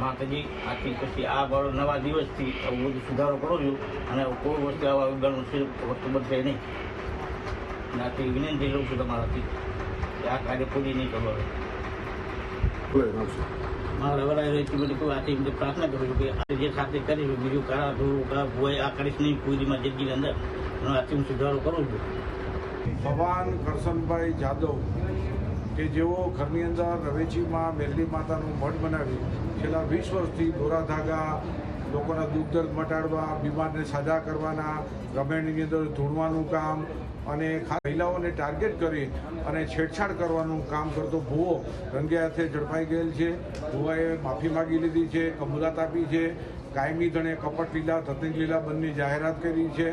માતાજી, આથી પછી આ વાળો નવા દિવસથી આવું બધું સુધારો કરો છો અને કોઈ વસ્તુ આવા ઉદાહરણ છે, વસ્તુ બનશે નહીં. અને આથી વિનંતી લઉં છું તમારાથી કે આ કાર્ય પૂરી નહીં કરો મારા વડાઈ એટલી બધી કોઈ આથી એમને પ્રાર્થના કરું છું કે આ જે સાથે કરીશું બીજું કરા ધોરું કા ભોય, આ કરીશ નહીં, પૂરીમાં જિંદગીની અંદર. અને આથી હું સુધારો કરું છું. ભગવાન કરશનભાઈ જાદવ કે જેઓ ઘરની અંદર રવેચીમાં મેરલી માતાનું મઠ બનાવી છેલ્લા વીસ વર્ષથી દોરા ધાગા, લોકોના દુઃખ દર્દ મટાડવા, બીમારને સાજા કરવાના, રમેણની અંદર ધૂણવાનું કામ અને મહિલાઓને ટાર્ગેટ કરી અને છેડછાડ કરવાનું કામ કરતો ભૂવો રંગે હાથે ઝડપાઈ ગયેલ છે. ભૂવાએ માફી માગી લીધી છે કબૂલાત આપી છે. કાયમી ધણે કપટ લીલા તત્ની લીલા બંને જાહેરાત કરી છે.